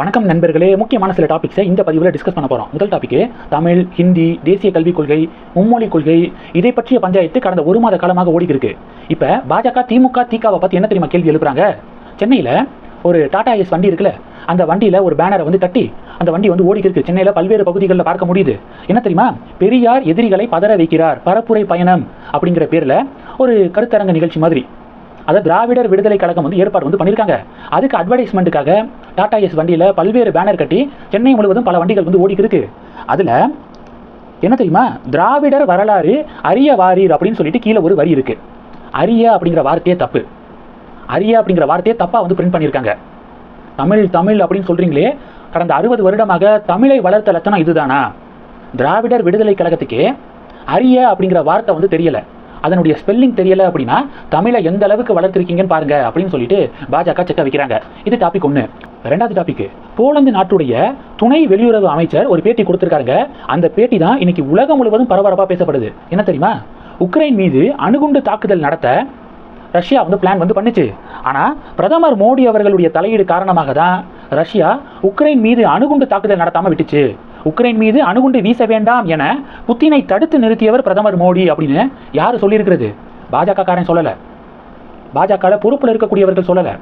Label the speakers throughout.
Speaker 1: வணக்கம் நண்பர்களே. முக்கியமான சில டாபிக்ஸை இந்த பதிவில் டிஸ்கஸ் பண்ண போகிறோம் முதல் டாபிக் தமிழ் ஹிந்தி தேசிய கல்விக் கொள்கை மும்மொழி கொள்கை இதை பற்றிய பஞ்சாயத்து கடந்த ஒரு மாத காலமாக ஓடிக்கிருக்கு இப்போ பாஜக திமுக திகாவை பற்றி என்ன தெரியுமா கேள்வி எழுப்புறாங்க? சென்னையில் ஒரு டாடா ஏஸ் வண்டி இருக்குல்ல அந்த வண்டியில் ஒரு பேனரை வந்து கட்டி அந்த வண்டி வந்து ஓடிக்கிருக்கு சென்னையில் பல்வேறு பகுதிகளில் பார்க்க முடியுது. என்ன தெரியுமா? பெரியார் எதிரிகளை பதற வைக்கிறார் பரப்புரை பயணம் அப்படிங்கிற பேரில் ஒரு கருத்தரங்க நிகழ்ச்சி மாதிரி. அதை திராவிடர் விடுதலை கழகம் வந்து ஏற்பாடு வந்து பண்ணியிருக்காங்க அதுக்கு அட்வர்டைஸ்மெண்ட்டுக்காக டாடா எஸ் வண்டியில் பல்வேறு பேனர் கட்டி சென்னை முழுவதும் பல வண்டிகள் வந்து ஓடிக்கு இருக்கு அதில் என்ன தெரியுமா? திராவிடர் வரலாறு அரிய வாரீர் அப்படின்னு சொல்லிட்டு கீழே ஒரு வரி இருக்கு. அரிய அப்படிங்கிற வார்த்தையே தப்பு. அரிய அப்படிங்கிற வார்த்தையை தப்பாக வந்து பிரிண்ட் பண்ணியிருக்காங்க. தமிழ் தமிழ் அப்படின்னு சொல்கிறீங்களே கடந்த அறுபது வருடமாக தமிழை வளர்த்த லட்சணம் இதுதானா? திராவிடர் விடுதலை கழகத்துக்கே அரிய அப்படிங்கிற வார்த்தை வந்து தெரியலை. அதனுடைய ஸ்பெல்லிங் தெரியல அப்படின்னா தமிழை எந்த அளவுக்கு வளர்த்துருக்கீங்கன்னு பாருங்க அப்படின்னு சொல்லிட்டு பாஜக செக்க வைக்கிறாங்க. இது டாபிக் ஒன்று ரெண்டாவது டாபிக் போலந்து நாட்டுடைய துணை வெளியுறவு அமைச்சர் ஒரு பேட்டி கொடுத்துருக்காருங்க. அந்த பேட்டி தான் இன்னைக்கு உலகம் முழுவதும் பரபரப்பாக பேசப்படுது. என்ன தெரியுமா? உக்ரைன் மீது அணுகுண்டு தாக்குதல் நடத்த ரஷ்யா வந்து பிளான் வந்து பண்ணுச்சு. ஆனால் பிரதமர் மோடி அவர்களுடைய தலையீடு காரணமாக தான் ரஷ்யா உக்ரைன் மீது அணுகுண்டு தாக்குதல் நடத்தாமல் விட்டுச்சு. உக்ரைன் மீது அணுகுண்டு வீச வேண்டாம் என புத்தினை தடுத்து நிறுத்தியவர் பிரதமர் மோடி அப்படின்னு யார் சொல்லியிருக்கிறது? பாஜக காரன் சொல்லலை. பாஜக பொறுப்பில் இருக்கக்கூடியவர்கள் சொல்லலை.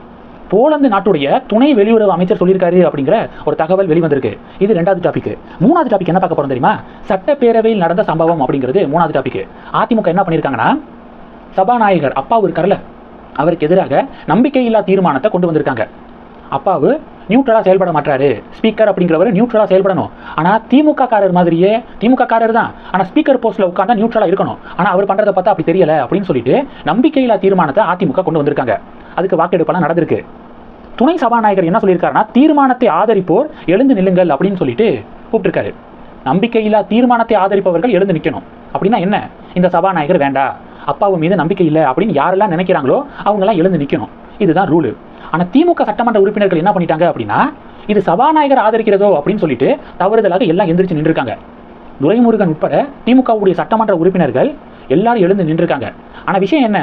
Speaker 1: போலந்து நாட்டுடைய துணை வெளியுறவு அமைச்சர் சொல்லியிருக்காரு அப்படிங்கிற ஒரு தகவல் வெளிவந்திருக்கு. இது ரெண்டாவது டாபிக் மூணாவது டாபிக் என்ன பார்க்க போகிறோம் தெரியுமா? சட்டப்பேரவையில் நடந்த சம்பவம் அப்படிங்கிறது மூணாவது டாபிக் அதிமுக என்ன பண்ணியிருக்காங்கன்னா சபாநாயகர் அப்பாவு இருக்கார்ல அவருக்கு எதிராக நம்பிக்கையில்லா தீர்மானத்தை கொண்டு வந்திருக்காங்க. அப்பாவு நியூட்ரலாக செயல்பட மாட்டாரு ஸ்பீக்கர் அப்படிங்கிறவர் நியூட்ரலாக செயல்படணும். ஆனால் திமுக காரர் மாதிரியே திமுக காரர் தான் ஆனால் ஸ்பீக்கர் போஸ்ட்டில் உட்காந்தா நியூட்ரலாக இருக்கணும். ஆனால் அவர் பண்ணுறதை பார்த்தா அப்படி தெரியல அப்படின்னு சொல்லிட்டு நம்பிக்கையில்லா தீர்மானத்தை அதிமுக கொண்டு வந்திருக்காங்க. அதுக்கு வாக்கெடுப்பெல்லாம் நடந்திருக்கு. துணை சபாநாயகர் என்ன சொல்லியிருக்காருன்னா தீர்மானத்தை ஆதரிப்போர் எழுந்து நில்லுங்கள் அப்படின்னு சொல்லிட்டு கூப்பிட்டுருக்காரு. நம்பிக்கையில்லா தீர்மானத்தை ஆதரிப்பவர்கள் எழுந்து நிற்கணும் அப்படின்னா என்ன? இந்த சபாநாயகர் வேண்டாம் அப்பாவு மீது நம்பிக்கை இல்லை அப்படின்னு யாரெல்லாம் நினைக்கிறாங்களோ அவங்கெல்லாம் எழுந்து நிற்கணும் இதுதான் ரூலு ஆனால் திமுக சட்டமன்ற உறுப்பினர்கள் என்ன பண்ணிட்டாங்க அப்படின்னா இது சபாநாயகர் ஆதரிக்கிறதோ அப்படின்னு சொல்லிட்டு தவறுதலாக எல்லாம் எந்திரிச்சு நின்றுருக்காங்க. துரைமுருகன் உட்பட திமுகவுடைய சட்டமன்ற உறுப்பினர்கள் எல்லாரும் எழுந்து நின்றுருக்காங்க. ஆனால் விஷயம் என்ன?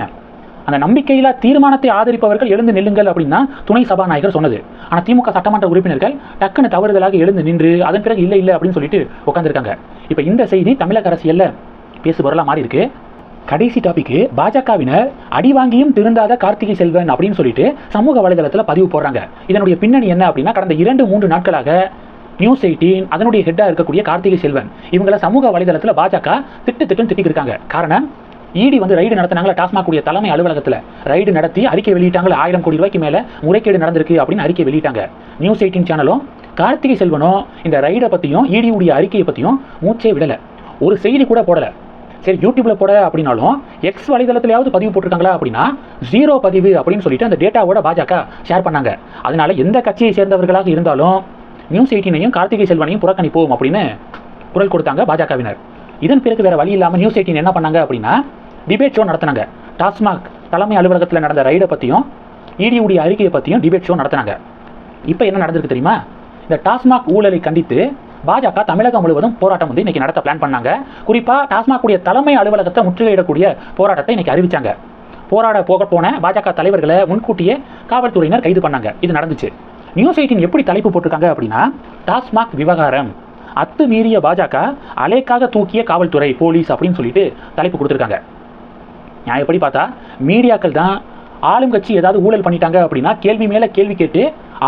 Speaker 1: அந்த நம்பிக்கையில்லா தீர்மானத்தை ஆதரிப்பவர்கள் எழுந்து நில்லுங்கள் அப்படின்னா துணை சபாநாயகர் சொன்னது. ஆனால் திமுக சட்டமன்ற உறுப்பினர்கள் டக்குன்னு தவறுதலாக எழுந்து நின்று அதன் பிறகு இல்லை இல்லை அப்படின்னு சொல்லிட்டு உட்காந்துருக்காங்க இப்போ இந்த செய்தி தமிழக அரசியலில் பேசு பொருளாக மாறி இருக்கு கடைசி டாபிக் பாஜகவினர் அடி வாங்கியும் திருந்தாத கார்த்திகை செல்வன் அப்படின்னு சொல்லிட்டு சமூக வலைதளத்தில் பதிவு போடுறாங்க. இதனுடைய பின்னணி என்ன அப்படின்னா கடந்த இரண்டு மூன்று நாட்களாக நியூஸ் எயிட்டீன் அதனுடைய ஹெட்டாக இருக்கக்கூடிய கார்த்திகை செல்வன் இவங்களை சமூக வலைதளத்தில் பாஜக திட்டு திட்டம் திட்டிக்கிருக்காங்க காரணம் இடி வந்து ரைடு நடத்தினாங்களா டாஸ்மாக் கூடிய தலைமை அலுவலகத்தில். ரைடு நடத்தி அறிக்கை வெளியிட்டாங்களா ஆயிரம் கோடி ரூபாய்க்கு மேலே முறைகேடு நடந்திருக்கு அப்படின்னு அறிக்கை வெளியிட்டாங்க. நியூஸ் எயிட்டீன் சேனலும் கார்த்திகை செல்வனும் இந்த ரைடை பற்றியும் இடியுடைய அறிக்கையை பற்றியும் மூச்சே விடலை. ஒரு செய்தி கூட போடலை. சரி யூடியூப்ல போட அப்படின்னாலும் எக்ஸ் வலைதளத்திலேயாவது பதிவு போட்டிருக்காங்களா அப்படின்னா ஜீரோ பதிவு அப்படின்னு சொல்லிட்டு அந்த டேட்டாவோட பாஜக ஷேர் பண்ணாங்க. அதனால எந்த கட்சியை சேர்ந்தவர்களாக இருந்தாலும் நியூஸ் எயிட்டினையும் கார்த்திகை செல்வனையும் புறக்கணிப்போம் அப்படின்னு குரல் கொடுத்தாங்க பாஜகவினர். இதன் பிறகு வேற வழி இல்லாமல் நியூஸ் எயிட்டின் என்ன பண்ணாங்க அப்படின்னா டிபேட் ஷோ நடத்தினாங்க. டாஸ்மாக் தலைமை அலுவலகத்தில் நடந்த ரைடை பற்றியும் இடியுடைய அறிக்கையை பற்றியும் டிபேட் ஷோ நடத்தினாங்க. இப்போ என்ன நடந்திருக்கு தெரியுமா? இந்த டாஸ்மாக் ஊழலை கண்டித்து பாஜக தமிழகம் முழுவதும் போராட்டம் வந்து இன்னைக்கு நடத்த பிளான் பண்ணாங்க. குறிப்பாக டாஸ்மாக் கூடிய தலைமை அலுவலகத்தை முற்றுகையிடக்கூடிய போராட்டத்தை இன்னைக்கு அறிவிச்சாங்க. போராட போக போன பாஜக தலைவர்களை முன்கூட்டியே காவல்துறையினர் கைது பண்ணாங்க. இது நடந்துச்சு. நியூஸ் எயிட்டின் எப்படி தலைப்பு போட்டிருக்காங்க அப்படின்னா டாஸ்மாக் விவகாரம். அத்துமீறிய பாஜக அலைக்காக தூக்கிய காவல்துறை போலீஸ் அப்படின்னு சொல்லிட்டு தலைப்பு கொடுத்துருக்காங்க. நான் எப்படி பார்த்தா மீடியாக்கள் தான் ஆளுங்கட்சி ஏதாவது ஊழல் பண்ணிட்டாங்க அப்படின்னா கேள்வி மேலே கேள்வி கேட்டு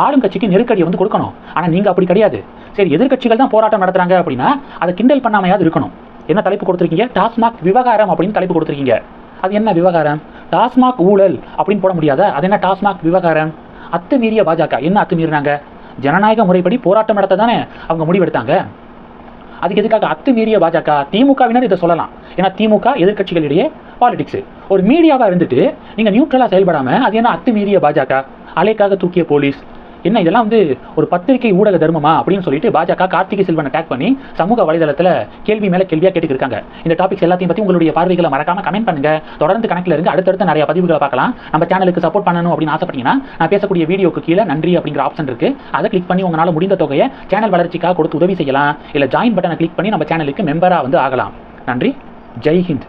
Speaker 1: ஆளுங்கட்சிக்கு நெருக்கடியை வந்து கொடுக்கணும். ஆனால் நீங்கள் அப்படி கிடையாது. சரி எதிர்க்கட்சிகள் தான் போராட்டம் நடத்துகிறாங்க அப்படின்னா அதை கிண்டல் பண்ணாமையாவது இருக்கணும். என்ன தலைப்பு கொடுத்துருக்கீங்க? டாஸ்மாக் விவகாரம் அப்படின்னு தலைப்பு கொடுத்துருக்கீங்க. அது என்ன விவகாரம்? டாஸ்மாக் ஊழல் அப்படின்னு போட முடியாத? அது என்ன டாஸ்மாக் விவகாரம்? அத்துமீறிய பாஜக. என்ன அத்துமீறினாங்க? ஜனநாயக முறைப்படி போராட்டம் நடத்த தானே அவங்க முடிவெடுத்தாங்க. அதுக்கு எதுக்காக அத்துமீறிய பாஜக? திமுகவினர் இதை சொல்லலாம். ஏன்னா திமுக எதிர்க்கட்சிகளிடையே பாலிடிக்ஸ் ஒரு மீடியாவாக இருந்துட்டு நீங்கள் நியூட்ரலாக செயல்படாமல் அது என்ன அத்துமீறிய பாஜக? அலைக்காக தூக்கிய போலீஸ் என்ன இதெல்லாம் வந்து ஒரு பத்திரிகை ஊடக தர்மமா அப்படின்னு சொல்லிட்டு பாஜக கார்த்திகை செல்வனை டேக் பண்ணி சமூக வலைதளத்தில் கேள்வி மேலே கேள்வியாக கேட்டுக்கிருக்காங்க. இந்த டாபிக்ஸ் எல்லாத்தையும் பற்றி உங்களுடைய பார்வைகளை மறக்காம கமெண்ட் பண்ணுங்க. தொடர்ந்து கணக்கில் இருந்து அடுத்தடுத்த நிறைய பதிவுகளை பார்க்கலாம். நம்ம சேனலுக்கு சப்போர்ட் பண்ணணும் அப்படின்னு ஆசைப்பட்டீங்கன்னா நான் பேசக்கூடிய வீடியோக்கு கீழே நன்றி அப்படிங்கிற ஆப்ஷன் இருக்கு. அதை கிளிக் பண்ணி உங்களால் முடிந்த தொகையை சேனல் வளர்ச்சிக்காக கொடுத்து உதவி செய்யலாம். இல்லை ஜாயின் பட்டனை கிளிக் பண்ணி நம்ம சேனலுக்கு மெம்பராக வந்து ஆகலாம். நன்றி. ஜெய் ஹிந்த்.